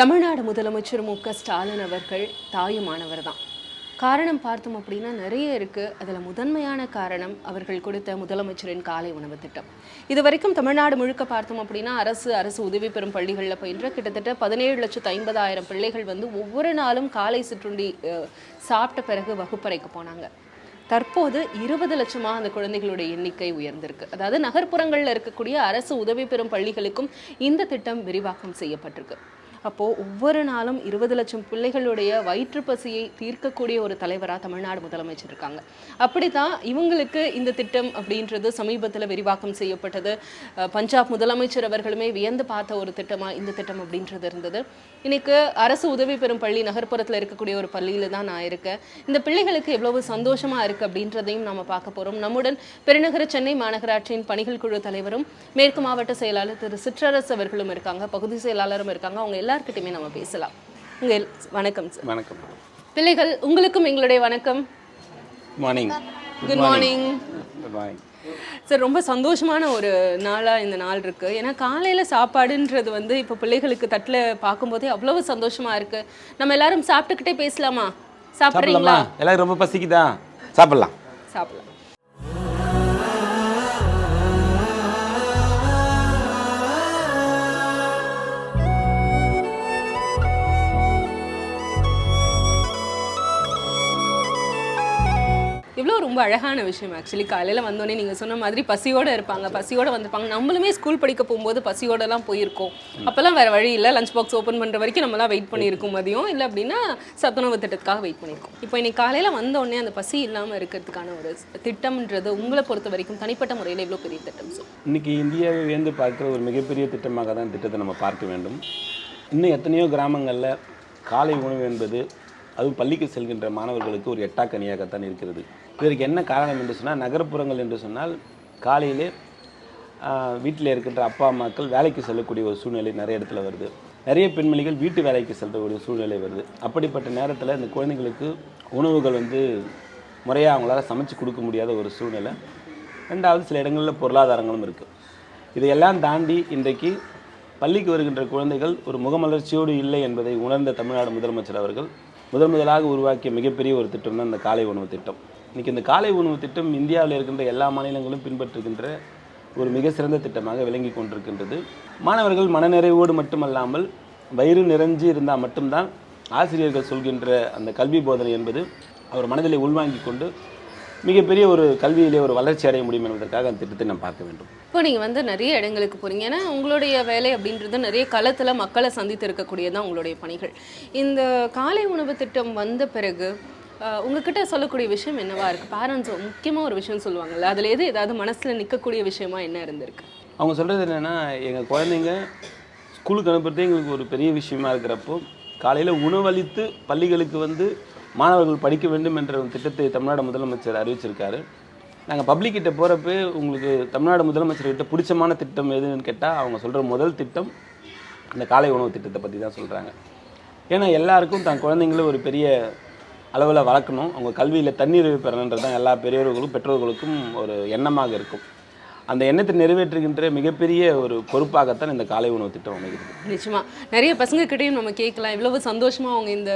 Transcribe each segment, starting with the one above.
தமிழ்நாடு முதலமைச்சர் மு க ஸ்டாலின் அவர்கள் தாயுமானவர் தான். காரணம் பார்த்தோம் அப்படின்னா நிறைய இருக்கு. அதில் முதன்மையான காரணம் அவர்கள் கொடுத்த முதலமைச்சரின் காலை உணவு திட்டம். இது வரைக்கும் தமிழ்நாடு முழுக்க பார்த்தோம் அப்படின்னா அரசு அரசு உதவி பெறும் பள்ளிகளில் பயின்ற கிட்டத்தட்ட பதினேழு லட்சத்து ஐம்பதாயிரம் பிள்ளைகள் வந்து ஒவ்வொரு நாளும் காலை சிற்றுண்டி அஹ், சாப்பிட்ட பிறகு வகுப்பறைக்கு போனாங்க. தற்போது இருபது லட்சமாக அந்த குழந்தைகளுடைய எண்ணிக்கை உயர்ந்திருக்கு. அதாவது நகர்ப்புறங்களில் இருக்கக்கூடிய அரசு உதவி பெறும் பள்ளிகளுக்கும் இந்த திட்டம் விரிவாக்கம் செய்யப்பட்டிருக்கு. அப்போது ஒவ்வொரு நாளும் இருபது லட்சம் பிள்ளைகளுடைய வயிற்று பசியை தீர்க்கக்கூடிய ஒரு தலைவராக தமிழ்நாடு முதலமைச்சர் இருக்காங்க. அப்படித்தான் இவங்களுக்கு இந்த திட்டம் அப்படின்றது சமீபத்தில் விரிவாக்கம் செய்யப்பட்டது. பஞ்சாப் முதலமைச்சர் அவர்களுமே வியந்து பார்த்த ஒரு திட்டமாக இந்த திட்டம் அப்படின்றது இருந்தது. இன்னைக்கு அரசு உதவி பெறும் பள்ளி நகர்ப்புறத்தில் இருக்கக்கூடிய ஒரு பள்ளியில் தான் நான் இருக்கேன். இந்த பிள்ளைகளுக்கு எவ்வளவு சந்தோஷமாக இருக்குது அப்படின்றதையும் நம்ம பார்க்க போகிறோம் நம்முடன் பெருநகர சென்னை மாநகராட்சியின் பணிகள் குழு தலைவரும் மேற்கு மாவட்ட செயலாளர் திரு சிற்றரசு அவர்களும் இருக்காங்க. பகுதி செயலாளரும் இருக்காங்க. அவங்க எல்லார்கிட்டயுமே நம்ம பேசலாம். உங்க எல்- வணக்கம் சார் வணக்கம். பிள்ளைகள் உங்களுக்கும் எங்களுடைய வணக்கம். Morning good morning good morning sir ரொம்ப சந்தோஷமான ஒரு நாளா இந்த நாள் இருக்கு. ஏன்னா காலையில சாப்பாடுன்றது வந்து இப்போ பிள்ளைகளுக்கு தட்டுல பார்க்கும்போதே அவ்வளவு சந்தோஷமா இருக்கு. நம்ம எல்லாரும் சாப்பிட்டுக்கிட்டே பேசலாமா? சாப்பிட்றீங்களா? எல்லாரும் ரொம்ப பசிக்குதா? சாப்பிடலாம். சாப்பிடலாம். ரொம்ப அழகான விஷயம் ஆக்சுவலி காலையில் வந்தோடனே நீங்கள் சொன்ன மாதிரி பசியோடு இருப்பாங்க. பசியோடு வந்திருப்பாங்க. நம்மளுமே ஸ்கூல் படிக்க போகும்போது பசியோடலாம் போயிருக்கோம். அப்போல்லாம் வேறு வழி இல்லை. லஞ்ச் பாக்ஸ் ஓப்பன் பண்ணுற வரைக்கும் நம்மலாம் வெயிட் பண்ணியிருக்கோம் மதியம். இல்லை அப்படின்னா சத்துணவு திட்டத்துக்காக வெயிட் பண்ணியிருக்கோம். இப்போ இன்னைக்கு காலையில் வந்தோடனே அந்த பசி இல்லாமல் இருக்கிறதுக்கான ஒரு திட்டம்ன்றது உங்களை பொறுத்த வரைக்கும் தனிப்பட்ட முறையில் எவ்வளோ பெரிய திட்டம் சார் இன்னைக்கு இந்தியாவை வேந்து பார்க்குற ஒரு மிகப்பெரிய திட்டமாக தான் திட்டத்தை நம்ம பார்க்க வேண்டும். இன்னும் எத்தனையோ கிராமங்களில் காலை உணவு என்பது அதுவும் பள்ளிக்கு செல்கின்ற மாணவர்களுக்கு ஒரு எட்டாக்கனியாகத்தான் இருக்கிறது. இதற்கு என்ன காரணம் என்று சொன்னால் நகர்ப்புறங்கள் என்று சொன்னால் காலையிலே வீட்டில் இருக்கின்ற அப்பா அம்மாக்கள் வேலைக்கு செல்லக்கூடிய ஒரு சூழ்நிலை நிறைய இடத்துல வருது. நிறைய பெண்மணிகள் வீட்டு வேலைக்கு செல்லக்கூடிய சூழ்நிலை வருது. அப்படிப்பட்ட நேரத்தில் இந்த குழந்தைங்களுக்கு உணவுகள் வந்து முறையாக அவங்களால சமைச்சு கொடுக்க முடியாத ஒரு சூழ்நிலை. ரெண்டாவது சில இடங்களில் பொருளாதாரங்களும் இருக்குது இதையெல்லாம் தாண்டி இன்றைக்கு பள்ளிக்கு வருகின்ற குழந்தைகள் ஒரு முகமலர்ச்சியோடு இல்லை என்பதை உணர்ந்த தமிழ்நாடு முதலமைச்சர் அவர்கள் முதன் முதலாக உருவாக்கிய மிகப்பெரிய ஒரு திட்டம் தான் இந்த காலை உணவு திட்டம். இன்றைக்கி இந்த காலை உணவு திட்டம் இந்தியாவில் இருக்கின்ற எல்லா மாநிலங்களும் பின்பற்றுகின்ற ஒரு மிக சிறந்த திட்டமாக விளங்கி கொண்டிருக்கின்றது. மாணவர்கள் மனநிறைவோடு மட்டுமல்லாமல் வயிறு நிறைஞ்சு இருந்தால் மட்டும்தான் ஆசிரியர்கள் சொல்கின்ற அந்த கல்வி போதனை என்பது அவர் மனதிலே உள்வாங்கிக் கொண்டு மிகப்பெரிய ஒரு கல்வியிலே ஒரு வளர்ச்சி அடைய முடியும் என்பதற்காக அந்த திட்டத்தை நாம் பார்க்க வேண்டும். இப்போ நீங்கள் வந்து நிறைய இடங்களுக்கு போகிறீங்க ஏன்னா உங்களுடைய வேலை அப்படின்றது நிறைய களத்தில் மக்களை சந்தித்து இருக்கக்கூடியதான் உங்களுடைய பணிகள். இந்த காலை உணவு திட்டம் வந்த பிறகு உங்ககிட்ட சொல்லக்கூடிய விஷயம் என்னவா இருக்குது பேரண்ட்ஸ் முக்கியமாக ஒரு விஷயம் சொல்லுவாங்கல்ல அதில் எது ஏதாவது மனசில் நிற்கக்கூடிய விஷயமா என்ன இருந்திருக்கு? அவங்க சொல்கிறது என்னென்னா எங்கள் குழந்தைங்க ஸ்கூலுக்கு அனுப்புறதே எங்களுக்கு ஒரு பெரிய விஷயமா இருக்கிறப்போ காலையில் உணவளித்து பள்ளிகளுக்கு வந்து மாணவர்கள் படிக்க வேண்டும் என்ற ஒரு திட்டத்தை தமிழ்நாடு முதலமைச்சர் அறிவிச்சிருக்காரு. நாங்கள் பப்ளிக்கிட்ட போகிறப்ப உங்களுக்கு தமிழ்நாடு முதலமைச்சர்கிட்ட பிடிச்சமான திட்டம் எதுன்னு கேட்டால் அவங்க சொல்கிற முதல் திட்டம் இந்த காலை உணவு திட்டத்தை பற்றி தான் சொல்கிறாங்க ஏன்னா எல்லாருக்கும் தன் குழந்தைங்கள ஒரு பெரிய அளவில் வளர்க்கணும். அவங்க கல்வியில் தண்ணீர் பெறணுன்றது தான் எல்லா பெரியவர்களும் பெற்றோர்களுக்கும் ஒரு எண்ணமாக இருக்கும். அந்த எண்ணத்தை நிறைவேற்றுகின்ற மிகப்பெரிய ஒரு பொறுப்பாகத்தான் இந்த காலை உணவு திட்டம் அமைகிறது. நிச்சயமா. நிறைய பசங்க கிட்டயும் நம்ம கேட்கலாம். இவ்வளவு சந்தோஷமா அவங்க இந்த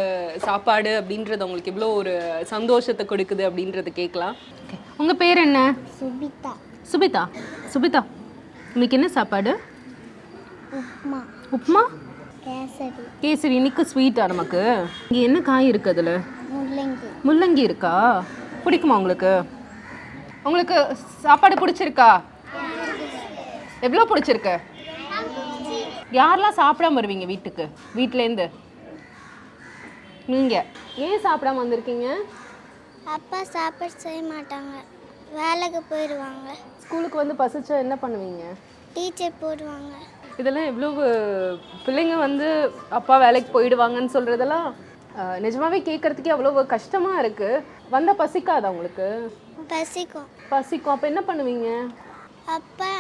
சாப்பாடு அப்படின்றது அவங்களுக்கு இவ்வளோ ஒரு சந்தோஷத்தை கொடுக்குது அப்படின்றது கேட்கலாம். உங்க பேர் என்ன? சுபிதா. சுபிதா. சுபிதா இன்னைக்கு என்ன சாப்பாடு? உப்மா உப்புமா? கேசரி. கேசரி. இன்னைக்கு ஸ்வீட்டா நமக்கு. இங்கே என்ன காய் இருக்கு அதில்? முள்ளங்கி. முள்ளங்கி இருக்கா? பிடிக்குமா உங்களுக்கு? உங்களுக்கு சாப்பாடு பிடிச்சிருக்கா? எவ்வளோ பிடிச்சிருக்கு? யாரெல்லாம் சாப்பிடாம வருவீங்க வீட்டுக்கு? வீட்டிலேருந்து நீங்கள் ஏன் சாப்பிடாம வந்திருக்கீங்க? அப்பா சாப்பாடு செய்ய மாட்டாங்க. வேலைக்கு போயிடுவாங்க ஸ்கூலுக்கு வந்து பசிச்சா என்ன பண்ணுவீங்க? டீச்சர் போடுவாங்க. இதெல்லாம் எவ்வளவு பிள்ளைங்க வந்து அப்பா வேலைக்கு போயிடுவாங்கன்னு சொல்கிறதெல்லாம் நிஜமாவே கேட்குறதுக்கே அவ்வளோ கஷ்டமாக இருக்குது வந்தால் பசிக்காதா உங்களுக்கு? பசிக்கும். பசிக்கும். அப்போ என்ன பண்ணுவீங்க? அப்பா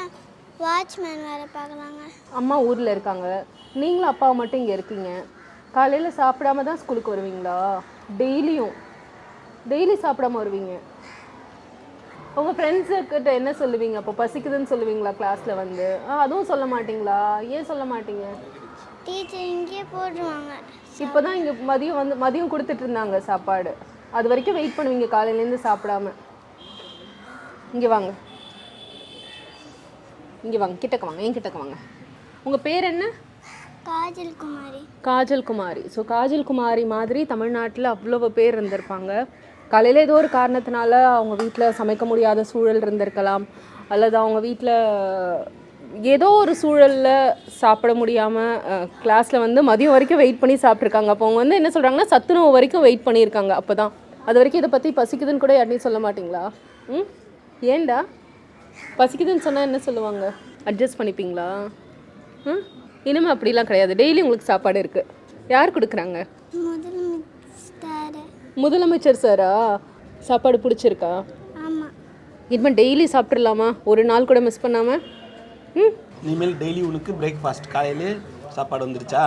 வாட்ச்மேன் வேலை பார்க்கலாங்க. அம்மா ஊரில் இருக்காங்க. நீங்களும் அப்பாவை மட்டும் இங்கே இருக்கீங்க. காலையில் சாப்பிடாம தான் ஸ்கூலுக்கு வருவீங்களா? டெய்லியும். டெய்லி சாப்பிடாம வருவீங்க. உங்கள் ஃப்ரெண்ட்ஸுக்கிட்ட என்ன சொல்லுவீங்க? அப்போ பசிக்குதுன்னு சொல்லுவீங்களா கிளாஸில் வந்து? ஆ அதுவும் சொல்ல மாட்டீங்களா? ஏன் சொல்ல மாட்டீங்க? டீச்சர் இங்கேயே போடுவாங்க இப்போ தான் இங்கே மதியம் வந்து மதியம் கொடுத்துட்டு இருந்தாங்க சாப்பாடு. அது வரைக்கும் வெயிட் பண்ணுவீங்க காலையிலேருந்து சாப்பிடாம. இங்கே வாங்க. இங்கே வாங்க கிட்டக்க வாங்க என் கிட்டக்க வாங்க. உங்கள் பேர் என்ன? காஜல் குமாரி. காஜல் குமாரி. ஸோ காஜல் குமாரி மாதிரி தமிழ்நாட்டில் அவ்வளவு பேர் இருந்திருப்பாங்க. காலையில் ஏதோ ஒரு காரணத்தினால அவங்க வீட்டில் சமைக்க முடியாத சூழல் இருந்திருக்கலாம். அல்லது அவங்க வீட்டில் ஏதோ ஒரு சூழலில் சாப்பிட முடியாமல் கிளாஸில் வந்து மதியம் வரைக்கும் வெயிட் பண்ணி சாப்பிட்ருக்காங்க அப்போ அவங்க வந்து என்ன சொல்கிறாங்கன்னா சத்துணவு வரைக்கும் வெயிட் பண்ணியிருக்காங்க அப்போ தான் அது வரைக்கும் இதை பற்றி பசிக்குதுன்னு கூட யார்ட்டையும் சொல்ல மாட்டிங்களா? ம்? ஏன்டா? பசிக்குதுன்னு சொன்னால் என்ன சொல்லுவாங்க? அட்ஜஸ்ட் பண்ணிப்பீங்களா? ம்? இனிமே அப்படிலாம் கிடையாது. டெய்லி உங்களுக்கு சாப்பாடு இருக்குது யார் கொடுக்குறாங்க? முதலமைச்சர். சாரா? சாப்பாடு பிடிச்சிருக்கா? ஆமாம் இனிமேல் டெய்லி சாப்பிட்றலாமா ஒரு நாள் கூட மிஸ் பண்ணாமல் இனிமேல் டெய்லி உனக்கு பிரேக்ஃபாஸ்ட் காலையிலே சாப்பாடு வந்துருச்சா?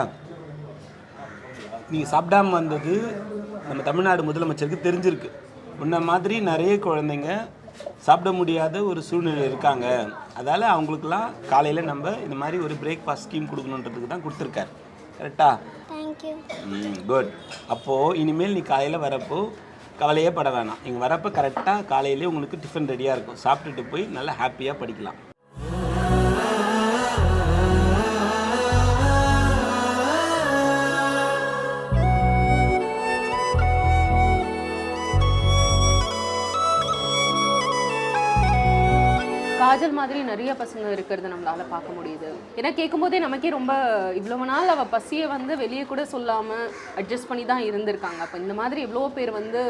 நீங்கள் சாப்பிடாம வந்தது நம்ம தமிழ்நாடு முதலமைச்சருக்கு தெரிஞ்சிருக்கு. முன்ன மாதிரி நிறைய குழந்தைங்க சாப்பிட முடியாத ஒரு சூழ்நிலை இருக்காங்க. அதால் அவங்களுக்குலாம் காலையில் நம்ம இந்த மாதிரி ஒரு பிரேக்ஃபாஸ்ட் ஸ்கீம் கொடுக்கணுன்றதுக்கு தான் கொடுத்துருக்காரு. கரெக்டா ம் குட் அப்போது இனிமேல் நீ காலையில் வரப்போ கவலையே பட வேணாம். நீங்கள் வரப்போ கரெக்டாக காலையிலே உங்களுக்கு டிஃபன் ரெடியாக இருக்கும். சாப்பிட்டுட்டு போய் நல்லா ஹாப்பியாக படிக்கலாம். காஜல் மாதிரி நிறைய பசங்க இருக்கிறது நம்மளால பார்க்க முடியுது. ஏன்னா கேட்கும்போதே நமக்கே ரொம்ப இவ்வளவு நாள் அவள் பசியை வந்து வெளியே கூட சொல்லாமல் அட்ஜஸ்ட் பண்ணி தான் இருந்திருக்காங்க. அப்போ இந்த மாதிரி எவ்வளோ பேர் வந்து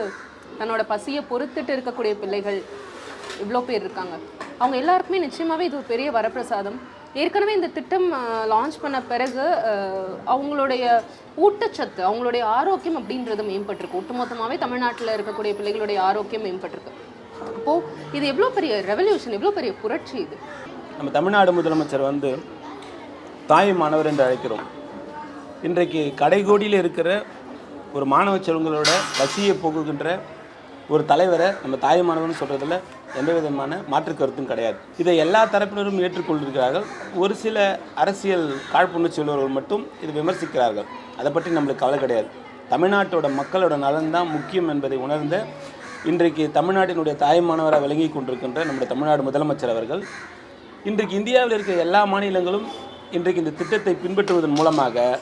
தன்னோட பசியை பொறுத்துட்டு இருக்கக்கூடிய பிள்ளைகள் இவ்வளோ பேர் இருக்காங்க. அவங்க எல்லாருக்குமே நிச்சயமாகவே இது ஒரு பெரிய வரப்பிரசாதம். ஏற்கனவே இந்த திட்டம் லான்ச் பண்ண பிறகு அவங்களுடைய ஊட்டச்சத்து அவங்களுடைய ஆரோக்கியம் அப்படின்றது மேம்பட்டிருக்கு. ஒட்டுமொத்தமாகவே தமிழ்நாட்டில் இருக்கக்கூடிய பிள்ளைகளுடைய ஆரோக்கியம் மேம்பட்டிருக்கு. அப்போது இது எவ்வளோ பெரிய ரெவல்யூஷன் எவ்வளோ பெரிய புரட்சி இது? நம்ம தமிழ்நாடு முதலமைச்சர் வந்து தாய் மாணவர் என்று அழைக்கிறோம். இன்றைக்கு கடைகோடியில் இருக்கிற ஒரு மாணவ செல்வங்களோட வசியை போக்குகின்ற ஒரு தலைவரை நம்ம தாய் மாணவன் சொல்கிறதுல எந்த விதமான மாற்று கருத்தும் கிடையாது. இதை எல்லா தரப்பினரும் ஏற்றுக்கொண்டிருக்கிறார்கள். ஒரு சில அரசியல் காழ்ப்புணர்ச்சி உள்ளவர்கள் மட்டும் இது விமர்சிக்கிறார்கள். அதை பற்றி நம்மளுக்கு கவலை கிடையாது. தமிழ்நாட்டோட மக்களோட நலன் தான் முக்கியம் என்பதை உணர்ந்த இன்றைக்கு தமிழ்நாட்டினுடைய தாய்மானவராக விளங்கி கொண்டிருக்கின்ற நம்முடைய தமிழ்நாடு முதலமைச்சர் அவர்கள் இன்றைக்கு இந்தியாவில் இருக்கிற எல்லா மாநிலங்களும் இன்றைக்கு இந்த திட்டத்தை பின்பற்றுவதன் மூலமாக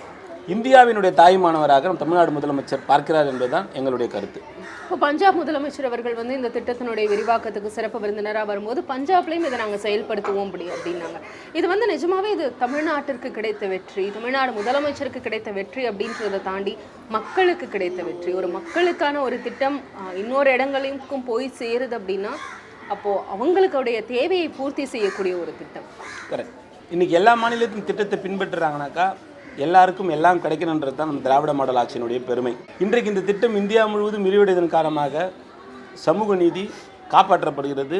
இந்தியாவினுடைய தாய்மானவராக நம் தமிழ்நாடு முதலமைச்சர் பார்க்கிறார் என்பதுதான் எங்களுடைய கருத்து. இப்போ பஞ்சாப் முதலமைச்சர் அவர்கள் வந்து இந்த திட்டத்தினுடைய விரிவாக்கத்துக்கு சிறப்பு விருந்தினராக வரும்போது பஞ்சாப்லேயும் இதை நாங்கள் செயல்படுத்துவோம் அப்படி அப்படின்னாங்க. இது வந்து நிஜமாவே இது தமிழ்நாட்டிற்கு கிடைத்த வெற்றி தமிழ்நாடு முதலமைச்சருக்கு கிடைத்த வெற்றி அப்படின்றத தாண்டி மக்களுக்கு கிடைத்த வெற்றி. ஒரு மக்களுக்கான ஒரு திட்டம் இன்னொரு இடங்களுக்கும் போய் சேருது அப்படின்னா அப்போது அவங்களுடைய தேவையை பூர்த்தி செய்யக்கூடிய ஒரு திட்டம். கரெக்ட் இன்றைக்கி எல்லா மாநிலத்தின் திட்டத்தை பின்பற்றுறாங்கனாக்கா எல்லாருக்கும் எல்லாம் கிடைக்கணுன்றது தான் நம்ம திராவிட மாடல் ஆட்சியினுடைய பெருமை. இன்றைக்கு இந்த திட்டம் இந்தியா முழுவதும் விரிவடைவதன் காரணமாக சமூக நீதி காப்பாற்றப்படுகிறது.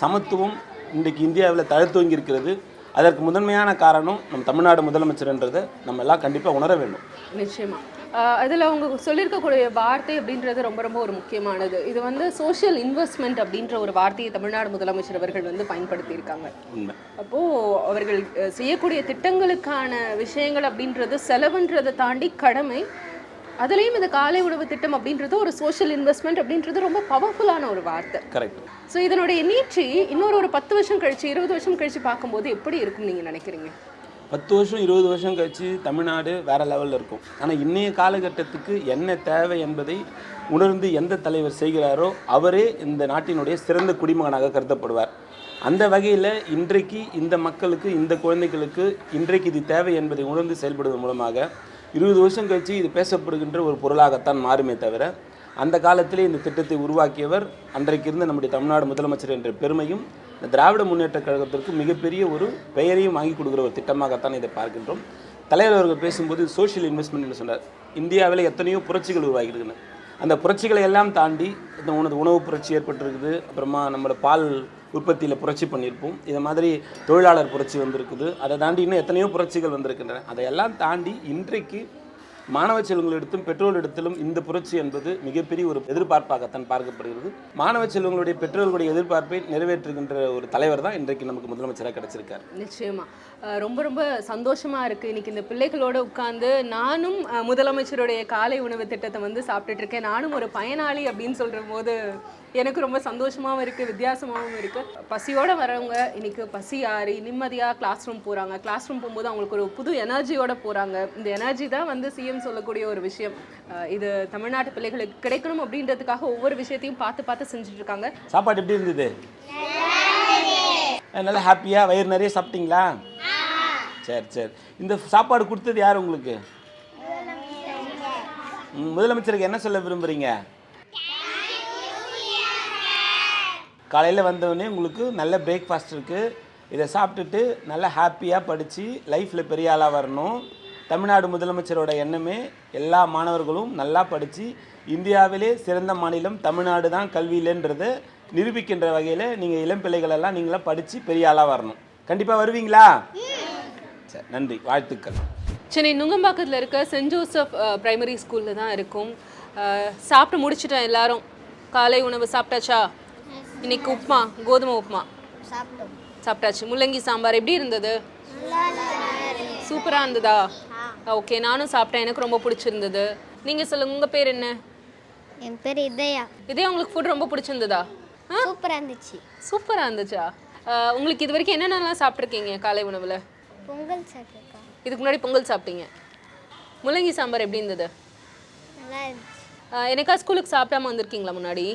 சமத்துவம் இன்றைக்கு இந்தியாவில் தழுத்துவங்கி இருக்கிறது. அதற்கு முதன்மையான காரணம் நம் தமிழ்நாடு முதலமைச்சர்ன்றதை நம்ம எல்லாம் கண்டிப்பாக உணர வேண்டும். நிச்சயமா. அதுல அவங்க சொல்லியிருக்கக்கூடிய வார்த்தை அப்படின்றது ரொம்ப ரொம்ப ஒரு முக்கியமானது. இது வந்து சோஷியல் இன்வெஸ்ட்மெண்ட் அப்படின்ற ஒரு வார்த்தையை தமிழ்நாடு முதலமைச்சர் அவர்கள் வந்து பயன்படுத்தியிருக்காங்க. உண்மை. அப்போ அவர்கள் செய்யக்கூடிய திட்டங்களுக்கான விஷயங்கள் அப்படின்றது செலவுன்றதை தாண்டி கடமை அதுலேயும் இந்த காலை உணவு திட்டம் அப்படின்றது ஒரு சோஷியல் இன்வெஸ்ட்மெண்ட் அப்படின்றது ரொம்ப பவர்ஃபுல்லான ஒரு வார்த்தை. கரெக்ட் ஸோ இதனுடைய நீட்சி இன்னொரு ஒரு பத்து வருஷம் கழிச்சு இருபது வருஷம் கழிச்சு பார்க்கும்போது எப்படி இருக்கும் நீங்க நினைக்கிறீங்க? பத்து வருஷம் இருபது வருஷம் கழிச்சு தமிழ்நாடு வேற லெவலில் இருக்கும். ஆனால் இன்றைய காலகட்டத்துக்கு என்ன தேவை என்பதை உணர்ந்து எந்த தலைவர் செய்கிறாரோ அவரே இந்த நாட்டினுடைய சிறந்த குடிமகனாக கருதப்படுவார். அந்த வகையில் இன்றைக்கு இந்த மக்களுக்கு இந்த குழந்தைகளுக்கு இன்றைக்கு இது தேவை என்பதை உணர்ந்து செயல்படுவதன் மூலமாக இருபது வருஷம் கழித்து இது பேசப்படுகின்ற ஒரு பொருளாகத்தான் மாறுமே தவிர அந்த காலத்திலே இந்த திட்டத்தை உருவாக்கியவர் அன்றைக்கு இருந்த நம்முடைய தமிழ்நாடு முதலமைச்சர் என்ற பெருமையும் இந்த திராவிட முன்னேற்ற கழகத்திற்கு மிகப்பெரிய ஒரு பெயரையும் வாங்கி கொடுக்குற ஒரு திட்டமாகத்தான் இதை பார்க்கின்றோம். தலைவர் அவர்கள் பேசும்போது சோஷியல் இன்வெஸ்ட்மெண்ட் என்று சொன்னார். இந்தியாவில் எத்தனையோ புரட்சிகள் உருவாகியிருக்குன்னு அந்த புரட்சிகளை எல்லாம் தாண்டி இந்த உணவு உணவு புரட்சி ஏற்பட்டிருக்குது. அப்புறமா நம்மளோட பால் உற்பத்தியில் புரட்சி பண்ணியிருப்போம். இதை மாதிரி தொழிலாளர் புரட்சி வந்திருக்குது. அதை தாண்டி இன்னும் எத்தனையோ புரட்சிகள் வந்திருக்கின்றன. அதையெல்லாம் தாண்டி இன்றைக்கு மாணவ செல்வங்களிடத்தும் பெற்றோர்களிடத்திலும் இந்த புரட்சி என்பது மிகப்பெரிய ஒரு எதிர்பார்ப்பாகத்தான் பார்க்கப்படுகிறது. மாணவ செல்வங்களுடைய பெற்றோர்களுடைய எதிர்பார்ப்பை நிறைவேற்றுகின்ற ஒரு தலைவர் தான் இன்றைக்கு நமக்கு முதலமைச்சராக கிடைச்சிருக்கார். நிச்சயமா. ரொம்ப ரொம்ப சந்தோஷமா இருக்கு. இன்னைக்கு இந்த பிள்ளைகளோட உட்கார்ந்து நானும் முதலமைச்சருடைய காலை உணவு திட்டத்தை வந்து சாப்பிட்டுட்டு இருக்கேன். நானும் ஒரு பயனாளி அப்படின்னு சொல்ற போது எனக்கு ரொம்ப சந்தோஷமாவும் இருக்கு வித்தியாசமாவும் இருக்கு. பசியோட வரவங்க இன்னைக்கு பசி ஆறி நிம்மதியா கிளாஸ் ரூம் போறாங்க. கிளாஸ் ரூம் போகும்போது அவங்களுக்கு ஒரு புது எனர்ஜியோட போறாங்க. இந்த எனர்ஜி தான் வந்து சிஎம் சொல்லக்கூடிய ஒரு விஷயம். இது தமிழ்நாட்டு பிள்ளைகளுக்கு கிடைக்கணும் அப்படின்றதுக்காக ஒவ்வொரு விஷயத்தையும் பார்த்து பார்த்து செஞ்சுட்டு இருக்காங்க. சாப்பாடு எப்படி இருந்தது? நல்லா ஹாப்பியாக வயிறு நிறைய சாப்பிட்டீங்களா? சரி சரி. இந்த சாப்பாடு கொடுத்தது யார் உங்களுக்கு? முதலமைச்சருக்கு என்ன சொல்ல விரும்புகிறீங்க காலையில் வந்தவொடனே உங்களுக்கு நல்ல பிரேக்ஃபாஸ்ட் இருக்குது இதை சாப்பிட்டுட்டு நல்லா ஹாப்பியாக படித்து லைஃப்பில் பெரிய ஆளாக வரணும். தமிழ்நாடு முதலமைச்சரோட எண்ணமே எல்லா மாணவர்களும் நல்லா படித்து இந்தியாவிலே சிறந்த மாநிலம் தமிழ்நாடு தான் கல்வியிலன்றதை நிரூபிக்கின்ற வகையில் நீங்கள் இளம் பிள்ளைகளெல்லாம் நீங்களாம் படித்து பெரிய ஆளாக வரணும். கண்டிப்பாக வருவீங்களா? சரி. நன்றி. வாழ்த்துக்கள். சென்னை நுங்கம்பாக்கத்தில் இருக்க சென்ட் ஜோசப் பிரைமரி ஸ்கூலில் தான் இருக்கும். சாப்பிட்டு முடிச்சிட்டேன் எல்லாரும். காலை உணவு சாப்பிட்டாச்சா? இன்னைக்கு உப்புமா கோதுமை உப்புமா? சாப்பிட்டாச்சு. முள்ளங்கி சாம்பார் எப்படி இருந்தது? சூப்பராக இருந்ததா? ஓகே நானும் சாப்பிட்டேன். எனக்கு ரொம்ப பிடிச்சிருந்தது. நீங்கள் சொல்லுங்க உங்கள் பேர் என்ன? என் பேர் இதயா. இதே உங்களுக்கு ஃபுட் ரொம்ப பிடிச்சிருந்ததா? ஆ? சூப்பராக இருந்துச்சு. சூப்பராக இருந்துச்சா? உங்களுக்கு இது வரைக்கும் என்னென்னலாம் சாப்பிட்ருக்கீங்க காலை உணவில்? பொங்கல் சாப்பிட்ருக்கா இதுக்கு முன்னாடி பொங்கல் சாப்பிட்டீங்க. முள்ளங்கி சாம்பார் எப்படி இருந்தது? நல்லா இருந்துச்சு. ஆஹ் என்னைக்கா ஸ்கூலுக்கு சாப்பிடாம வந்திருக்கீங்களா முன்னாடி?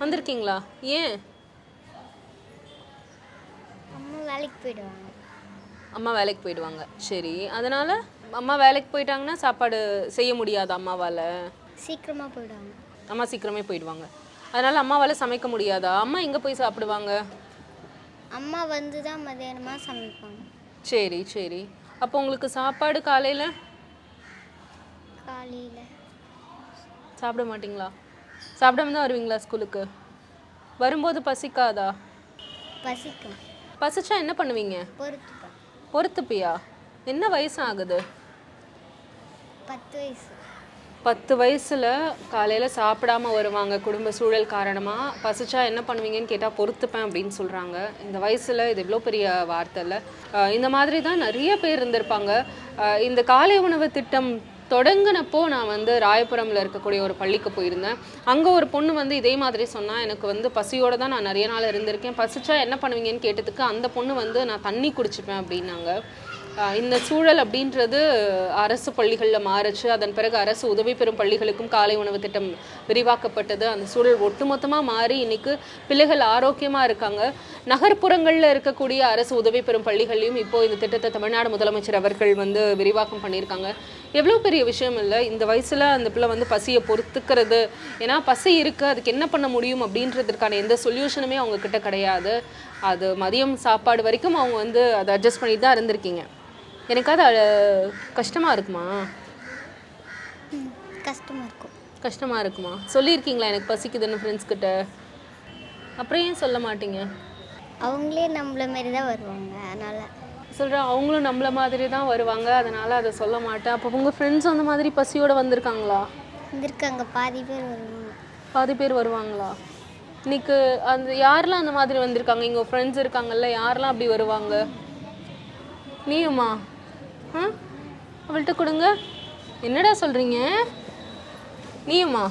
வந்திருக்கீங்களா? ஏன்? அம்மா வேலைக்கு போயிடுவாங்க. அம்மா வேலைக்கு போயிடுவாங்க. சரி அதனால் அம்மா வேலைக்கு போயிட்டாங்கன்னா சாப்பாடு செய்ய முடியாது அம்மாவால்? சீக்கிரமாக போயிடுவாங்க. அம்மா சீக்கிரமே போயிடுவாங்க. அதனால் அம்மாவால் சமைக்க முடியாதா? அம்மா எங்கே போய் சாப்பிடுவாங்க? அம்மா வந்து தான் மதியானமாக சமைப்பாங்க. சரி சரி. அப்போ உங்களுக்கு சாப்பாடு காலையில்? காலையில். சாப்பிட மாட்டீங்களா? சாப்பிடாம தான் வருவீங்களா ஸ்கூலுக்கு? வரும்போது பசிக்காதா? பசிக்கும். பசிச்சா என்ன பண்ணுவீங்க? பொறுத்துப்பேன். பொறுத்துப்பியா? என்ன வயசு ஆகுது பத்து வயசு. பத்து வயசில் காலையில் சாப்பிடாம வருவாங்க. குடும்ப சூழல் காரணமாக பசிச்சா என்ன பண்ணுவீங்கன்னு கேட்டால் பொறுத்துப்பேன் அப்படின்னு சொல்கிறாங்க இந்த வயசில் இது இவ்வளோ பெரிய வார்த்தை இல்லை. இந்த மாதிரி தான் நிறைய பேர் இருந்திருப்பாங்க. இந்த காலை உணவு திட்டம் தொடங்கினப்போ நான் வந்து ராயபுரம்ல இருக்கக்கூடிய ஒரு பள்ளிக்கு போயிருந்தேன். அங்கே ஒரு பொண்ணு வந்து இதே மாதிரி சொன்னால் எனக்கு வந்து பசியோடு தான் நான் நிறைய நாள் இருந்திருக்கேன். பசிச்சா என்ன பண்ணுவீங்கன்னு கேட்டதுக்கு அந்த பொண்ணு வந்து நான் தண்ணி குடிச்சுப்பேன் அப்படின்னாங்க. இந்த சூழல் அப்படின்றது அரசு பள்ளிகளில் மாறுச்சு. அதன் பிறகு அரசு உதவி பெறும் பள்ளிகளுக்கும் காலை உணவு திட்டம் விரிவாக்கப்பட்டது. அந்த சூழல் ஒட்டுமொத்தமாக மாறி இன்னைக்கு பிள்ளைகள் ஆரோக்கியமாக இருக்காங்க. நகர்ப்புறங்களில் இருக்கக்கூடிய அரசு உதவி பெறும் பள்ளிகள்லையும் இப்போ இந்த திட்டத்தை தமிழ்நாடு முதலமைச்சர் அவர்கள் வந்து விரிவாக்கம் பண்ணியிருக்காங்க. எவ்வளோ பெரிய விஷயம் இல்லை. இந்த வயசில் அந்த பிள்ளை வந்து பசியை பொறுத்துக்கிறது. ஏன்னா பசி இருக்குது அதுக்கு என்ன பண்ண முடியும் அப்படின்றதுக்கான எந்த சொல்யூஷனுமே அவங்கக்கிட்ட கிடையாது. அது மதியம் சாப்பாடு வரைக்கும் அவங்க வந்து அதை அட்ஜஸ்ட் பண்ணி தான் இருந்திருக்கீங்க. எனக்காவது அழ- கஷ்டமா இருக்குமா? கஷ்டமாக இருக்கும். கஷ்டமா இருக்குமா? சொல்லியிருக்கீங்களா எனக்கு பசிக்குதுன்னு ஃப்ரெண்ட்ஸ் கிட்ட? அப்புறம் ஏன் சொல்ல மாட்டீங்க? அவங்களே நம்மள மாரி தான் வருவாங்க அதனால். சொல்கிறேன் அவங்களும் நம்மள மாதிரி தான் வருவாங்க அதனால அதை சொல்ல மாட்டேன். அப்போ உங்கள் ஃப்ரெண்ட்ஸ் அந்த மாதிரி பசியோட வந்திருக்காங்களா? இருக்காங்க பாதி பேர் வருவாங்க. பாதி பேர் வருவாங்களா? இன்னைக்கு அந்த யாரெல்லாம் அந்த மாதிரி வந்திருக்காங்க? இங்கே ஃப்ரெண்ட்ஸ் இருக்காங்கல்ல யாரெல்லாம் அப்படி வருவாங்க? நீயுமா? ஆ அவள்கிட்ட கொடுங்க. என்னடா சொல்கிறீங்க நீயுமா?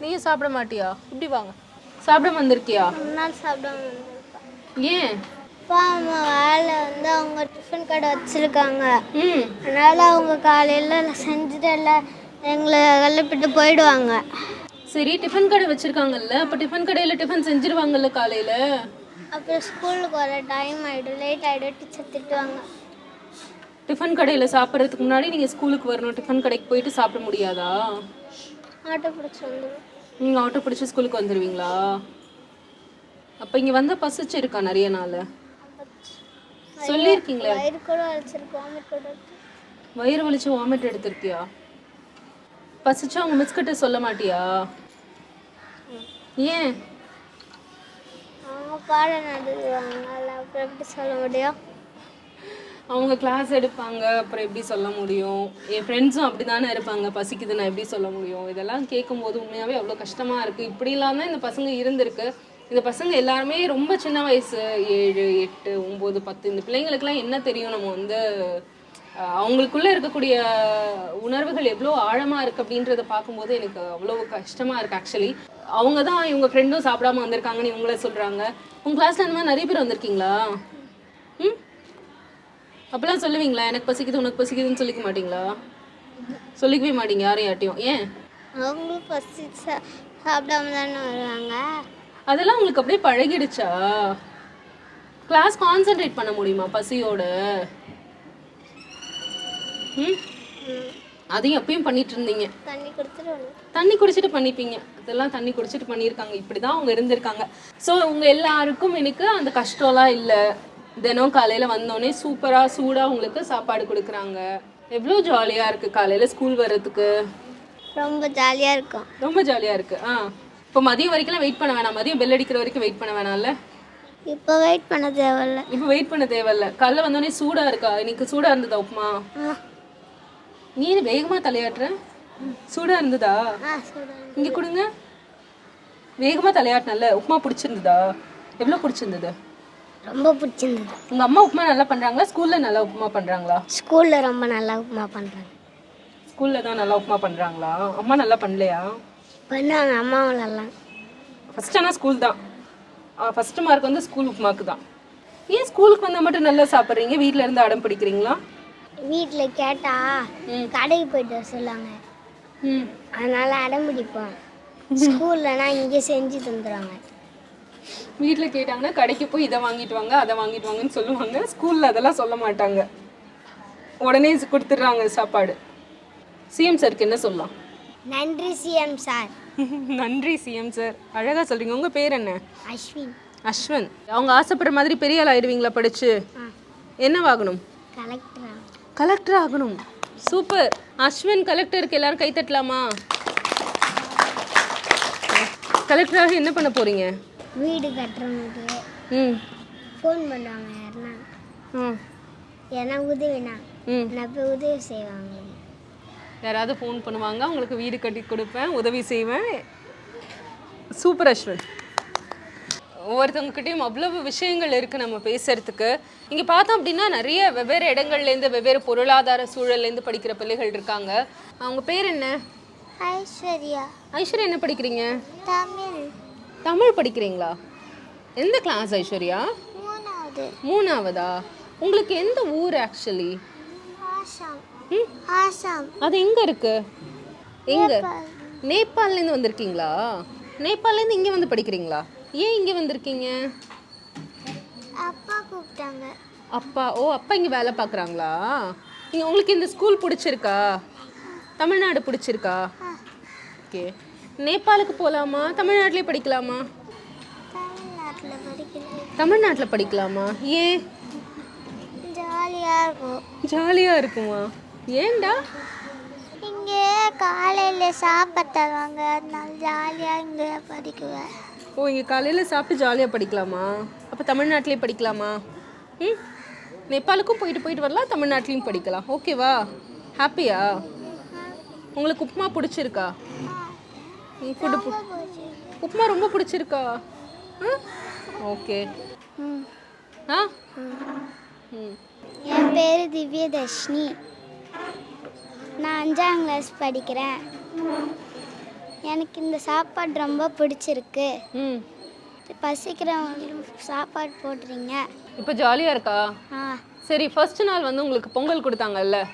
நீயும் சாப்பிட மாட்டியா? இப்படி வாங்க. சாப்பிட வந்திருக்கியா? சாப்பிடாம ஏன்? அப்பா அம்மா வேலை வந்து அவங்க டிஃபன் கடை வச்சுருக்காங்க. ம். அதனால் அவங்க காலையில் செஞ்சுட்டு எல்லாம் எங்களை கிளப்பிட்டு போயிடுவாங்க. சரி டிஃபன் கடை வச்சிருக்காங்கல்ல. அப்போ டிஃபன் கடையில் டிஃபன் செஞ்சிருவாங்கல்ல காலையில்? அப்புறம் ஸ்கூலுக்கு வர டைம் ஆகிடும் லேட் ஆகிடும் டீச்சர் திட்டுவாங்க. டிஃபன் கடையில் சாப்பிட்றதுக்கு முன்னாடி நீங்கள் ஸ்கூலுக்கு வரணும். டிஃபன் கடைக்கு போயிட்டு சாப்பிட முடியாதா? ஆட்டோ பிடிச்சி வந்துடும் நீங்கள் ஆட்டோ பிடிச்சி ஸ்கூலுக்கு வந்துடுவீங்களா அப்போ இங்கே வந்து பசிச்சு இருக்கா நிறைய நாள்? சொல்லியிருக்கீங்களே? வயிறு வலிச்சு வாமிட் எடுத்திருக்கியா? பசிச்சா உங்கள் மிஸ் கிட்ட சொல்ல மாட்டியா? ஏன்? அவங்க பாடம் நடத்துவாங்க சொல்ல முடியும்? அவங்க கிளாஸ் எடுப்பாங்க அப்புறம் எப்படி சொல்ல முடியும்? என் ஃப்ரெண்ட்ஸும் அப்படி தானே இருப்பாங்க பசிக்குது நான் எப்படி சொல்ல முடியும்? இதெல்லாம் கேட்கும்போது உண்மையாகவே அவ்வளோ கஷ்டமாக இருக்குது இப்படிலாம் தான் இந்த பசங்க இருந்திருக்கு. இந்த பசங்க எல்லாருமே ரொம்ப சின்ன வயசு ஏழு எட்டு ஒம்பது பத்து இந்த பிள்ளைங்களுக்குலாம் என்ன தெரியும்? நம்ம வந்து அவங்களுக்குள்ளே இருக்கக்கூடிய உணர்வுகள் எவ்வளோ ஆழமாக இருக்குது அப்படின்றத பார்க்கும்போது எனக்கு அவ்வளோ கஷ்டமாக இருக்குது ஆக்சுவலி அவங்க தான் இவங்க ஃப்ரெண்டும் சாப்பிடாம வந்திருக்காங்கன்னு இவங்களே சொல்கிறாங்க உங்கள் கிளாஸில் இந்த மாதிரி நிறைய பேர் வந்திருக்கீங்களா? அப்பெல்லாம் சொல்லுவீங்களா எனக்கு பசிக்குது உனக்கு பசிக்குதுன்னு சொல்லிக்க மாட்டீங்களா? சொல்லிக்கவே மாட்டீங்க யாரும் யார்ட்டையும் ஏன்? அவங்களும் பசி சாப்பிடாம தானே வருவாங்க. அதெல்லாம் உங்களுக்கு அப்படியே பழகிடுச்சா? கிளாஸ் கான்சென்ட்ரேட் பண்ண முடியுமா பசியோட? ம்? அதையும் அப்பயும் பண்ணிட்டு இருந்தீங்க. தண்ணி கொடுத்துருவாங்க தண்ணி குடிச்சிட்டு பண்ணிப்பீங்க. இதெல்லாம் தண்ணி குடிச்சிட்டு பண்ணியிருக்காங்க இப்படி தான் அவங்க இருந்திருக்காங்க. ஸோ உங்க எல்லாருக்கும் எனக்கு அந்த கஷ்டம்லாம் இல்லை. தினம் காலையில் வந்தோடனே சூப்பராக சூடாக உங்களுக்கு சாப்பாடு கொடுக்குறாங்க. எவ்வளோ ஜாலியாக இருக்குது காலையில் ஸ்கூல் வர்றதுக்கு? ரொம்ப ஜாலியாக இருக்கும் ரொம்ப ஜாலியாக இருக்குது ஆ. இப்போ மதியம் வரைக்கும்லாம் வெயிட் பண்ண வேணாம். மதியம் bell அடிக்கிற வரைக்கும் வெயிட் பண்ண வேணாம்ல? இப்போ வெயிட் பண்ண தேவையில்ல. இப்போ வெயிட் பண்ண தேவையில்ல. காலைல வந்தோடனே சூடாக இருக்கா? இன்னைக்கு சூடாக இருந்ததா உப்புமா? நீ வேகமாக தலையாட்டுற? சூடாக இருந்ததா? இங்கே கொடுங்க. வேகமாக தலையாட்டினல உப்புமா பிடிச்சிருந்ததா? எவ்வளோ பிடிச்சிருந்தது? ரொம்ப பிடிச்சிருந்தது. உங்கள் அம்மா உப்புமா நல்லா பண்ணுறாங்களா ஸ்கூலில் நல்லா உப்புமா பண்ணுறாங்களா ஸ்கூலில் ரொம்ப நல்லா உப்புமா பண்ணுறாங்க ஸ்கூலில் தான் நல்லா உப்புமா பண்ணுறாங்களா அம்மா நல்லா பண்ணலையா? பண்ணுவாங்க அம்மாவிலெல்லாம் ஃபஸ்ட் ஆனால் ஸ்கூல் தான். ஃபஸ்ட்டு மார்க் வந்து ஸ்கூல் உப்புமாக்கு தான். ஏன் ஸ்கூலுக்கு வந்தால் மட்டும் நல்லா சாப்பிட்றீங்க? வீட்டில் இருந்து அடம் பிடிக்கிறீங்களா? வீட்டில் கேட்டா ம். கடைக்கு போயிட்டு வர சொல்லுவாங்க. ம். அதனால அடம் பிடிப்போம். ஸ்கூல்லனா இங்கே செஞ்சு தந்துடுவாங்க வீட்டில் கேட்டாங்கன்னா கடைக்கு போய் இதை வாங்கிட்டு வாங்க அதை வாங்கிட்டு வாங்கன்னு சொல்லுவாங்க. ஸ்கூலில் அதெல்லாம் சொல்ல மாட்டாங்க. உடனே கொடுத்துட்றாங்க சாப்பாடு. சிஎம் சாருக்கு என்ன சொல்லலாம்? நன்றி சிஎம் சார். நன்றி சிஎம் சார். அழகாக சொல்கிறீங்க உங்கள் பேர் என்ன? அஸ்வின். அஸ்வன். அவங்க ஆசைப்படுற மாதிரி பெரிய ஆள் ஆயிடுவீங்களா படிச்சு? என்னவாகணும் கலெக்டரா. கலெக்டர் ஆகணும். சூப்பர். அஸ்வின் கலெக்டருக்கு எல்லாரும் கை தட்டலாமா? கலெக்டராக என்ன பண்ண போறீங்க? வீடு கட்டுறவங்களுக்கு ம். ஃபோன் பண்ணுவாங்க யாருன்னா. ம் ஏன்னா உதவினா. ம். நான் போய் உதவி செய்வாங்க. யாராவது ஃபோன் பண்ணுவாங்க உங்களுக்கு வீடு கட்டி கொடுப்பேன் உதவி செய்வேன். சூப்பர் அஸ்வன். ஒவ்வொருத்தவங்ககிட்டயும் அவ்வளவு விஷயங்கள் இருக்குது நம்ம பேசுறதுக்கு. இங்கே பார்த்தோம் அப்படின்னா நிறைய வெவ்வேறு இடங்கள்லேருந்து வெவ்வேறு பொருளாதார சூழல்லேருந்து படிக்கிற பிள்ளைகள் இருக்காங்க. அவங்க பேர் என்ன? ஐஸ்வர்யா. ஐஸ்வர்யா என்ன படிக்கிறீங்க? தமிழ். தமிழ் படிக்கிறீங்களா? எந்த கிளாஸ் ஐஸ்வர்யா? மூணாவது. உங்களுக்கு எந்த ஊர் ஆக்சுவலி அது எங்க இருக்கு? எங்க? நேபாள்லேருந்து வந்திருக்கீங்களா? நேபாள்லேருந்து இங்கே வந்து படிக்கிறீங்களா? ஏன் இங்கே வந்திருக்கீங்க? அப்பா கூப்பிட்டாங்க. அப்பா ஓ அப்பா இங்கே வேலை பார்க்குறாங்களா? நீங்கள் உங்களுக்கு இந்த ஸ்கூல் பிடிச்சிருக்கா? தமிழ்நாடு பிடிச்சிருக்கா? ஓகே நேபாளுக்கு போகலாமா தமிழ்நாட்டிலே படிக்கலாமா? தமிழ்நாட்டில் படிக்கலாமா? ஏன் ஜாலியாக இருக்கும். ஜாலியாக இருக்குமா? ஏன்டா? இங்கே காலையில் சாப்பாடு தருவாங்க. அதனால ஜாலியாக இங்கே படிக்குவேன். ஓ இங்கே காலையில் சாப்பிட்டு ஜாலியாக படிக்கலாமா? அப்போ தமிழ்நாட்டிலே படிக்கலாமா? ம்? நேபாளுக்கும் போயிட்டு போயிட்டு வரலாம் தமிழ்நாட்டிலையும் படிக்கலாம். ஓகேவா? ஹாப்பியா? உங்களுக்கு உப்புமா பிடிச்சிருக்கா? ஃபுட்டு உப்புமா ரொம்ப பிடிச்சிருக்கா? ஓகே ஆ? என் பேர் திவ்யதர்ஷினி. நான் அஞ்சாம் கிளாஸ் படிக்கிறேன். எனக்கு இந்த சாப்பாடு ரொம்ப பிடிச்சிருக்கு. ம். பசிக்கிறவங்களுக்கு சாப்பாடு போடுறீங்க. இப்போ ஜாலியாக இருக்கா? ஆ. சரி ஃபர்ஸ்ட் நாள் வந்து உங்களுக்கு பொங்கல் கொடுத்தாங்கல்ல?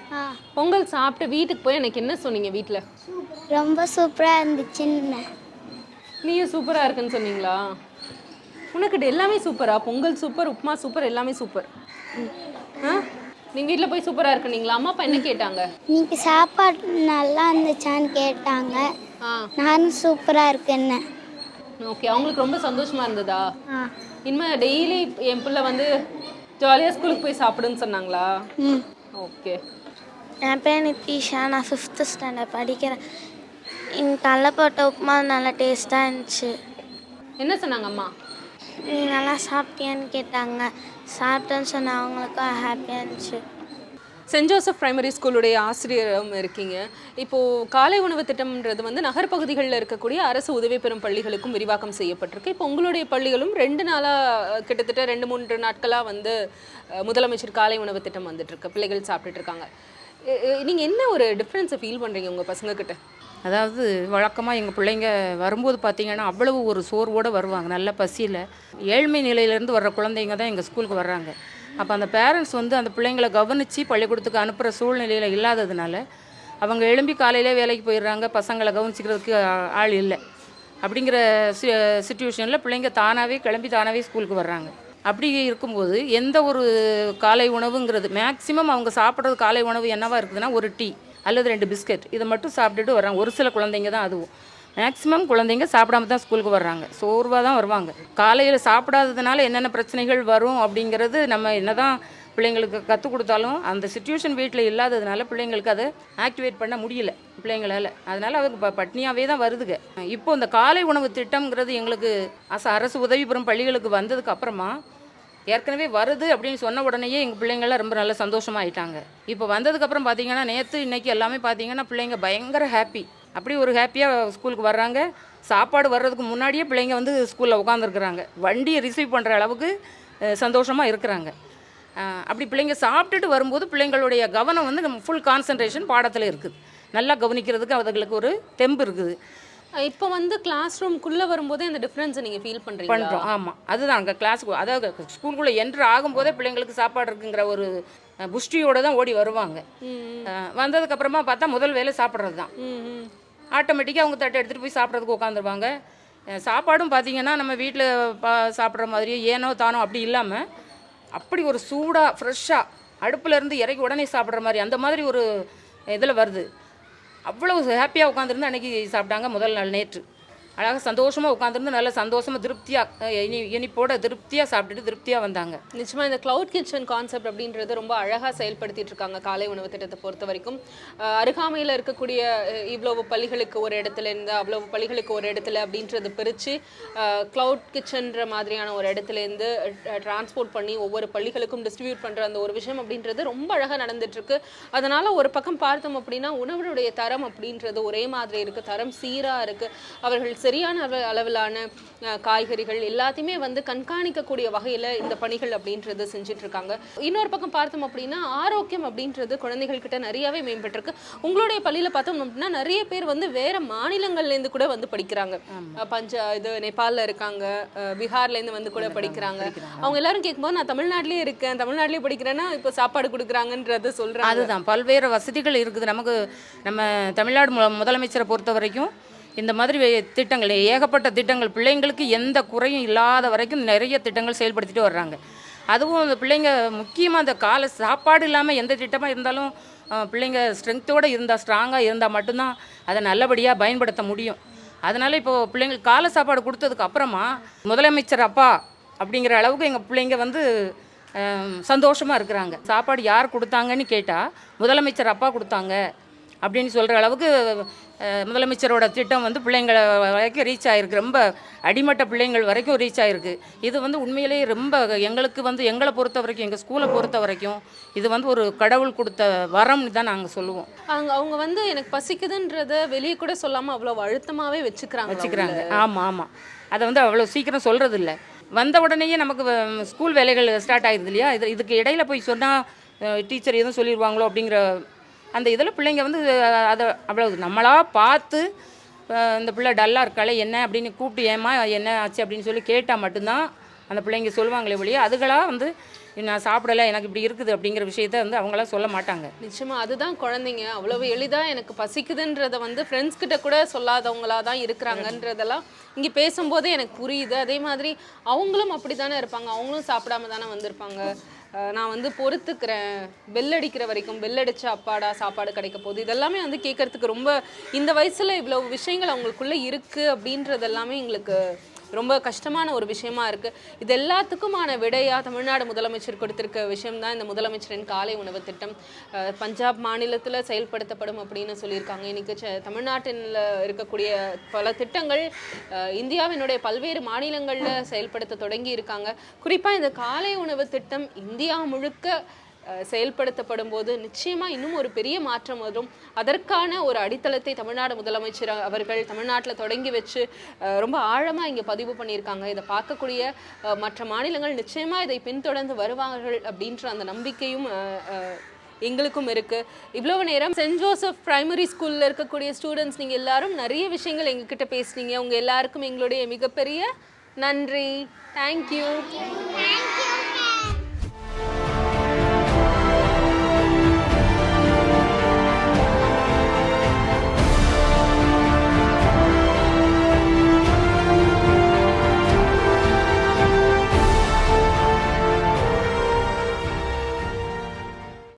பொங்கல் சாப்பிட்டு வீட்டுக்கு போய் எனக்கு என்ன சொன்னீங்க வீட்டில் ரொம்ப சூப்பராக இருந்துச்சுன்னு. நீயும் சூப்பராக இருக்குன்னு சொன்னீங்களா? உனக்கு எல்லாமே சூப்பரா? பொங்கல் சூப்பர் உப்புமா சூப்பர் எல்லாமே சூப்பர். ஆ? நீ வீட்டில் போய் சூப்பராக இருக்குனீங்களா அம்மா அப்பா என்ன கேட்டாங்க? இன்னைக்கு சாப்பாடு நல்லா இருந்துச்சான்னு கேட்டாங்க. நானும் சூப்பராக இருக்குன்னு. ஓகே அவங்களுக்கு ரொம்ப சந்தோஷமா இருந்ததா? இனிமேல் டெய்லி என் பிள்ளை வந்து ஜாலியாக ஸ்கூலுக்கு போய் சாப்பிடுன்னு சொன்னாங்களா? ம். ஓகே. என் பேர் நித்திஷா. நான் ஃபிஃப்த்து ஸ்டாண்டர்ட் படிக்கிறேன். இங்கே கடலப்போட்ட உப்புமா நல்லா டேஸ்ட்டாக இருந்துச்சு. என்ன சொன்னாங்க அம்மா? நீ நல்லா சாப்பிட்டியான்னு கேட்டாங்க. சாப்பிட்டேன்னு சொன்ன அவங்களுக்கும் ஹாப்பியாக இருந்துச்சு. சென்ட் ஜோசப் பிரைமரி ஸ்கூலுடைய ஆசிரியரும் இருக்கீங்க. இப்போது காலை உணவு திட்டம்ன்றது வந்து நகர்ப்பகுதிகளில் இருக்கக்கூடிய அரசு உதவி பெறும் பள்ளிகளுக்கும் விரிவாக்கம் செய்யப்பட்டிருக்கு. இப்போ உங்களுடைய பள்ளிகளும் ரெண்டு நாளாக கிட்டத்தட்ட ரெண்டு மூன்று நாட்களாக வந்து முதலமைச்சர் காலை உணவு திட்டம் வந்துட்டுருக்கு. பிள்ளைகள் சாப்பிட்டுட்டு இருக்காங்க. நீங்கள் என்ன ஒரு டிஃப்ரென்ஸை ஃபீல் பண்ணுறீங்க உங்கள் பசங்க கிட்ட? அதாவது வழக்கமாக எங்கள் பிள்ளைங்க வரும்போது பார்த்தீங்கன்னா அவ்வளவு ஒரு சோர்வோடு வருவாங்க. நல்ல பசியில். ஏழ்மை நிலையிலேருந்து வர்ற குழந்தைங்க தான் எங்கள் ஸ்கூலுக்கு வர்றாங்க. அப்போ அந்த பேரண்ட்ஸ் வந்து அந்த பிள்ளைங்களை கவனித்து பள்ளிக்கூடத்துக்கு அனுப்புகிற சூழ்நிலையில் இல்லாததுனால அவங்க எழும்பி காலையிலே வேலைக்கு போயிடுறாங்க பசங்களை கவனிச்சிக்கிறதுக்கு ஆள் இல்லை. அப்படிங்கிற சி சுச்சுவேஷனில் பிள்ளைங்க தானாகவே கிளம்பி தானாகவே ஸ்கூலுக்கு வர்றாங்க. அப்படி இருக்கும்போது எந்த ஒரு காலை உணவுங்கிறது மேக்சிமம் அவங்க சாப்பிட்றது காலை உணவு என்னவாக இருக்குதுன்னா ஒரு டீ அல்லது ரெண்டு பிஸ்கட். இதை மட்டும் சாப்பிட்டுட்டு வர்றாங்க. ஒரு சில குழந்தைங்க தான் அதுவும். மேக்ஸிமம் குழந்தைங்க சாப்பிடாம தான் ஸ்கூலுக்கு வர்றாங்க. சோர்வாக தான் வருவாங்க. காலையில் சாப்பிடாததுனால என்னென்ன பிரச்சனைகள் வரும் அப்படிங்கிறது நம்ம என்ன தான் பிள்ளைங்களுக்கு கற்றுக் கொடுத்தாலும் அந்த சுச்சுவேஷன் வீட்டில் இல்லாததுனால பிள்ளைங்களுக்கு அதை ஆக்டிவேட் பண்ண முடியல பிள்ளைங்களால். அதனால் அவங்க ப பட்னியாகவே தான் வருதுங்க. இப்போ இந்த காலை உணவு திட்டம்ங்கிறது எங்களுக்கு அச அரசு உதவி பெறும் பள்ளிகளுக்கு வந்ததுக்கு அப்புறமா ஏற்கனவே வருது அப்படின்னு சொன்ன உடனேயே எங்கள் பிள்ளைங்கள்லாம் ரொம்ப நல்ல சந்தோஷமாயிட்டாங்க இப்போ வந்ததுக்கப்புறம் பார்த்தீங்கன்னா நேற்று இன்றைக்கி எல்லாமே பார்த்தீங்கன்னா பிள்ளைங்க பயங்கர ஹாப்பி அப்படி ஒரு ஹாப்பியாக ஸ்கூலுக்கு வர்றாங்க. சாப்பாடு வர்றதுக்கு முன்னாடியே பிள்ளைங்க வந்து ஸ்கூலில் உட்காந்துருக்குறாங்க வண்டியை ரிசீவ் பண்ணுற அளவுக்கு சந்தோஷமாக இருக்கிறாங்க. அப்படி பிள்ளைங்க சாப்பிட்டுட்டு வரும்போது பிள்ளைங்களுடைய கவனம் வந்து நம்ம ஃபுல் கான்சன்ட்ரேஷன் பாடத்தில் இருக்குது. நல்லா கவனிக்கிறதுக்கு அதுங்களுக்கு ஒரு தெம்பு இருக்குது. இப்போ வந்து கிளாஸ் ரூம்குள்ளே வரும்போதே அந்த டிஃப்ரென்ஸை நீங்கள் ஃபீல் பண்ணுறீங்க பண்ணுறோம் ஆமாம் அதுதான் அங்கே கிளாஸுக்கு அதாவது ஸ்கூலுக்குள்ளே என்ட்ரு ஆகும்போதே பிள்ளைங்களுக்கு சாப்பாடு இருக்குங்கிற ஒரு புஷ்டியோட தான் ஓடி வருவாங்க. வந்ததுக்கப்புறமா பார்த்தா முதல் வேலை சாப்பிட்றது தான் ஆட்டோமேட்டிக்காக அவங்க தட்டை எடுத்துகிட்டு போய் சாப்பிட்றதுக்கு உட்காந்துருவாங்க. சாப்பாடும் பார்த்தீங்கன்னா நம்ம வீட்டில் பா சாப்பிட்ற மாதிரியே ஏனோ தானோ அப்படி இல்லாமல் அப்படி ஒரு சூடாக ஃப்ரெஷ்ஷாக அடுப்புலேருந்து இறக்கி உடனே சாப்பிட்ற மாதிரி அந்த மாதிரி ஒரு இதில் வருது. அவ்வளோ ஹாப்பியாக உட்காந்துருந்து அன்றைக்கி சாப்பிட்டாங்க முதல் நாள் நேற்று. அழகாக சந்தோஷமாக உட்காந்துருந்து நல்ல சந்தோஷமாக திருப்தியாக இனி இனிப்போட திருப்தியாக சாப்பிட்டுட்டு திருப்தியாக வந்தாங்க. நிச்சயமாக இந்த க்ளவுட் கிச்சன் கான்செப்ட் அப்படின்றது ரொம்ப அழகாக செயல்படுத்திட்டு இருக்காங்க காலை உணவு திட்டத்தை பொறுத்த வரைக்கும். அருகாமையில் இருக்கக்கூடிய இவ்வளோ இவ்வளவு பள்ளிகளுக்கு ஒரு இடத்துல இருந்து அவ்வளவு பள்ளிகளுக்கு ஒரு இடத்துல அப்படின்றத பிரித்து க்ளவுட் கிச்சன்ற மாதிரியான ஒரு இடத்துலேருந்து டிரான்ஸ்போர்ட் பண்ணி ஒவ்வொரு பள்ளிகளுக்கும் டிஸ்ட்ரிபியூட் பண்ணுற அந்த ஒரு விஷயம் அப்படின்றது ரொம்ப அழகாக நடந்துட்டுருக்கு அதனால் ஒரு பக்கம் பார்த்தோம் அப்படின்னா உணவுடைய தரம் அப்படின்றது ஒரே மாதிரி இருக்குது தரம் சீராக இருக்குது அவர்கள் சரியான அளவு- அளவிலான காய்கறிகள் எல்லாத்தையுமே வந்து கண்காணிக்கக்கூடிய வகையில இந்த பணிகள் அப்படின்றது செஞ்சுட்டு இருக்காங்க இன்னொரு பக்கம் பார்த்தோம் அப்படின்னா ஆரோக்கியம் அப்படின்றது குழந்தைகள் கிட்ட நிறையவே மேம்பட்டிருக்கு. உங்களுடைய பள்ளியில பார்த்தோம் அப்படின்னா நிறைய பேர் வந்து வேற மாநிலங்கள்ல இருந்து கூட வந்து படிக்கிறாங்க. பஞ்ச இது நேபாளில் இருக்காங்க. அஹ், பீகார்ல இருந்து வந்து கூட படிக்கிறாங்க. அவங்க எல்லாரும் கேட்கும்போது நான் தமிழ்நாட்டிலே இருக்கேன். தமிழ்நாட்டிலே படிக்கிறேன்னா இப்போ சாப்பாடு கொடுக்குறாங்கன்றத சொல்றாங்க. அதுதான். பல்வேறு வசதிகள் இருக்குது. நமக்கு நம்ம தமிழ்நாடு முதலமைச்சரை பொறுத்த வரைக்கும் இந்த மாதிரி திட்டங்கள் ஏகப்பட்ட திட்டங்கள். பிள்ளைங்களுக்கு எந்த குறையும் இல்லாத வரைக்கும் நிறைய திட்டங்கள் செயல்படுத்திட்டு வர்றாங்க. அதுவும் அந்த பிள்ளைங்க முக்கியமாக அந்த காலை சாப்பாடு இல்லாமல் எந்த திட்டமாக இருந்தாலும் பிள்ளைங்க ஸ்ட்ரென்த்தோடு இருந்தால் ஸ்ட்ராங்காக இருந்தால் மட்டும்தான் அதை நல்லபடியாக பயன்படுத்த முடியும். அதனால் இப்போது பிள்ளைங்களுக்கு காலை சாப்பாடு கொடுத்ததுக்கு அப்புறமா முதலமைச்சர் அப்பா அப்படிங்கிற அளவுக்கு எங்கள் பிள்ளைங்க வந்து சந்தோஷமாக இருக்கிறாங்க. சாப்பாடு யார் கொடுத்தாங்கன்னு கேட்டால் முதலமைச்சர் அப்பா கொடுத்தாங்க அப்படின்னு சொல்கிற அளவுக்கு முதலமைச்சரோட திட்டம் வந்து பிள்ளைங்களை வரைக்கும் ரீச் ஆகிருக்கு ரொம்ப அடிமட்ட பிள்ளைங்கள் வரைக்கும் ரீச் ஆகிருக்கு இது வந்து உண்மையிலேயே ரொம்ப எங்களுக்கு வந்து எங்களை பொறுத்த வரைக்கும் எங்கள் ஸ்கூலை பொறுத்த வரைக்கும் இது வந்து ஒரு கடவுள் கொடுத்த வரம்னு தான் நாங்கள் சொல்லுவோம். அவங்க அவங்க வந்து எனக்கு பசிக்குதுன்றத வெளியே கூட சொல்லாம அவ்வளவு அழுத்தமாவே வச்சுக்கிறாங்க. வச்சுக்கிறாங்க ஆமாம் ஆமாம் அதை வந்து அவ்வளோ சீக்கிரம் சொல்கிறது இல்லை வந்த உடனேயே நமக்கு ஸ்கூல் வேலைகள் ஸ்டார்ட் ஆயிடுது இல்லையா? இது இதுக்கு இடையில போய் சொன்னால் டீச்சர் எதுவும் சொல்லிடுவாங்களோ அப்படிங்கிற அந்த இதில் பிள்ளைங்க வந்து அதை அவ்வளோ நம்மளாக பார்த்து இந்த பிள்ளை டல்லாக இருக்காளே என்ன அப்படின்னு கூப்பிட்டு ஏமா என்ன ஆச்சு அப்படின்னு சொல்லி கேட்டால் மட்டும்தான் அந்த பிள்ளைங்க சொல்லுவாங்களே ஒழிய அதுகளாக வந்து நான் சாப்பிடலை எனக்கு இப்படி இருக்குது அப்படிங்கிற விஷயத்த வந்து அவங்களாம் சொல்ல மாட்டாங்க. நிச்சயமாக அதுதான் குழந்தைங்க. அவ்வளவு எளிதாக எனக்கு பசிக்குதுன்றத வந்து ஃப்ரெண்ட்ஸ் கிட்ட கூட சொல்லாதவங்களா தான் இருக்கிறாங்கன்றதெல்லாம் இங்கே பேசும்போதே எனக்கு புரியுது. அதே மாதிரி அவங்களும் அப்படித்தானே இருப்பாங்க. அவங்களும் சாப்பிடாம தானே வந்திருப்பாங்க. நான் வந்து பொறுத்துக்கிறேன். bell அடிக்கிற வரைக்கும் bell அடிச்ச அப்பாடா சாப்பாடு கிடைக்க போகுது. இதெல்லாமே வந்து கேட்கறதுக்கு ரொம்ப இந்த வயசில் இவ்வளோ விஷயங்கள் அவங்களுக்குள்ளே இருக்குது அப்படின்றது எல்லாமே எங்களுக்கு ரொம்ப கஷ்டமான ஒரு விஷயமா இருக்கு. இது எல்லாத்துக்குமான விடையா தமிழ்நாடு முதலமைச்சர் கொடுத்திருக்க விஷயம் தான் இந்த முதலமைச்சரின் காலை உணவு திட்டம். பஞ்சாப் மாநிலத்தில் செயல்படுத்தப்படும் அப்படின்னு சொல்லியிருக்காங்க. இன்னைக்கு தமிழ்நாட்டில் இருக்கக்கூடிய பல திட்டங்கள் இந்தியாவினுடைய பல்வேறு மாநிலங்களில் செயல்படுத்த தொடங்கி இருக்காங்க குறிப்பாக இந்த காலை உணவு திட்டம் இந்தியா முழுக்க செயல்படுத்தப்படும் போது நிச்சயமாக இன்னும் ஒரு பெரிய மாற்றம் வரும். அதற்கான ஒரு அடித்தளத்தை தமிழ்நாடு முதலமைச்சர் அவர்கள் தமிழ்நாட்டில் தொடங்கி வச்சு ரொம்ப ஆழமாக இங்கே பதிவு பண்ணியிருக்காங்க. இதை பார்க்கக்கூடிய மற்ற மாநிலங்கள் நிச்சயமாக இதை பின்தொடர்ந்து வருவார்கள் அப்படின்ற அந்த நம்பிக்கையும் எங்களுக்கும் இருக்குது இவ்வளவு நேரம் சென்ட் ஜோசப் பிரைமரி ஸ்கூலில் இருக்கக்கூடிய ஸ்டூடெண்ட்ஸ் நீங்கள் எல்லாரும் நிறைய விஷயங்கள் எங்ககிட்ட பேசுனீங்க. உங்கள் எல்லாருக்கும் எங்களுடைய மிகப்பெரிய நன்றி. தேங்க்யூ